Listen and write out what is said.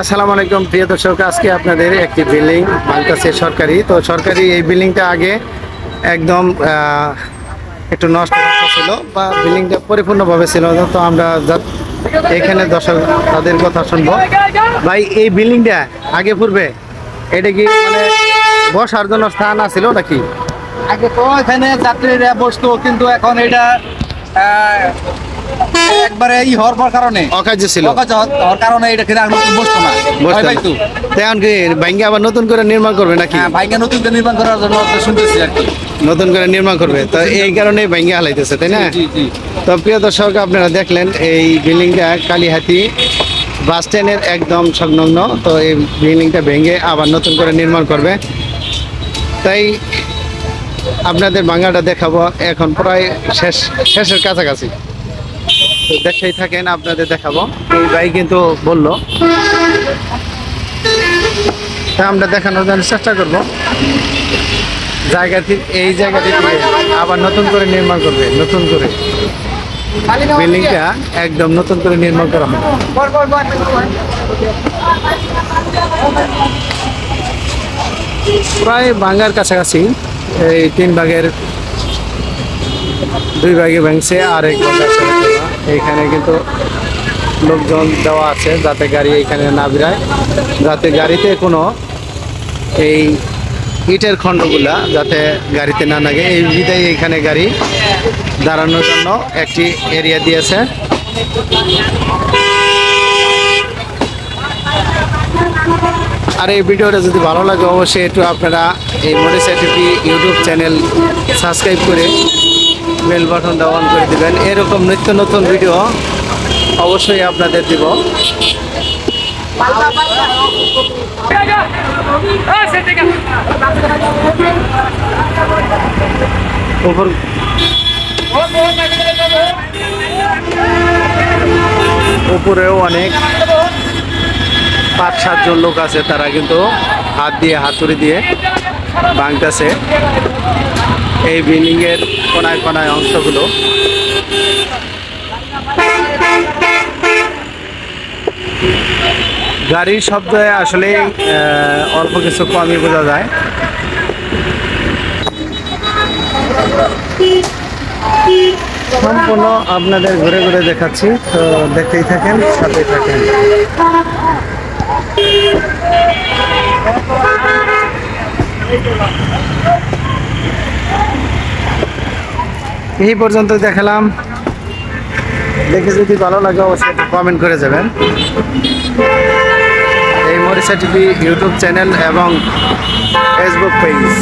আসসালামু আলাইকুম, প্রিয় দর্শক, আজকে আপনাদের একটি বিল্ডিং ভাঙতেছে সরকারি। তো সরকারি এই বিল্ডিংটা আগে একদম একটু নষ্ট ছিল বা বিল্ডিংটা পরিপূর্ণভাবে ছিল তো আমরা এখানে দর্শক, তাদের কথা শুনব। ভাই, এই বিল্ডিংটা আগে পূর্বে এটা কি মানে বসার জন্য স্থান আছিল নাকি? আগে তো এখানে যাত্রীরা বসতো, কিন্তু এখন এটা একবারে ই হওয়ার পর কারণে। অকার্য ছিল। অকাজ হওয়ার কারণে এটা এখানে আর নতুন বসতো না। ভয় কি ভাঙ্গে আবার নতুন করে নির্মাণ করবে নাকি? হ্যাঁ ভাইকে নতুন করে নির্মাণ করার জন্য শুনতেছি আর কি। নতুন করে নির্মাণ করবে। তো এই কারণে ভাঙ্গে হালাইতেছে তাই না? জি জি। তো প্রিয় দর্শক আপনারা দেখলেন এই বিল্ডিংটা কালীহাতি বাস স্ট্যান্ডের একদম সংলগ্ন। তো এই বিল্ডিংটা ভেঙে আবার নতুন করে নির্মাণ করবে। তাই আপনাদের বাংলাটা দেখাবো এখন প্রায় শেষ শেষের কাছাকাছি। দেখেই থাকেন, আপনাদের দেখাবো। এই ভাই কিন্তু বলল আমরা দেখানোর জন্য চেষ্টা করব। জায়গাটি, এই জায়গাটি আবার নতুন করে নির্মাণ করবে, নতুন করে। বিল্ডিংটা একদম নতুন করে নির্মাণ করা হবে। প্রায় বাঙ্গার কাছাকাছি এই তিন ভাগের দুই ভাগে ভাঙছে, আর এক ভাগ এইখানে কিন্তু লোকজন দেওয়া আছে যাতে গাড়ি এখানে না বেরায় যাতে গাড়িতে কোনো এই ইটের খণ্ডগুলা যাতে গাড়িতে না লাগে। এই বিধায় এখানে গাড়ি দাঁড়ানোর জন্য একটি এরিয়া দিয়েছে। আর এই ভিডিওটা যদি ভালো লাগে, অবশ্যই একটু আপনারা এই টিভি ইউটিউব চ্যানেল সাবস্ক্রাইব করে বেল বাটনটা অন করে দেবেন। এরকম নিত্য নতুন ভিডিও অবশ্যই আপনাদের দিব। উপর উপরেও অনেক পাঁচ সাতজন লোক আছে তারা কিন্তু হাত দিয়ে, হাতুড়ি দিয়ে ভাঙতেছে। এই বিল্ডিং এর কোনায় কোনায় অংশগুলো। গাড়ির শব্দে আসলে অল্প কিছু কমই বোঝা যায়। সম্পূর্ণ আপনাদের ঘুরে ঘুরে দেখাচ্ছি, তো দেখতেই থাকেন, সাথেই থাকেন। এই পর্যন্ত দেখালাম। দেখে যদি ভালো লাগে অবশ্যই কমেন্ট করে যাবেন। এই মরিসা টিভি ইউটিউব চ্যানেল এবং ফেসবুক পেজ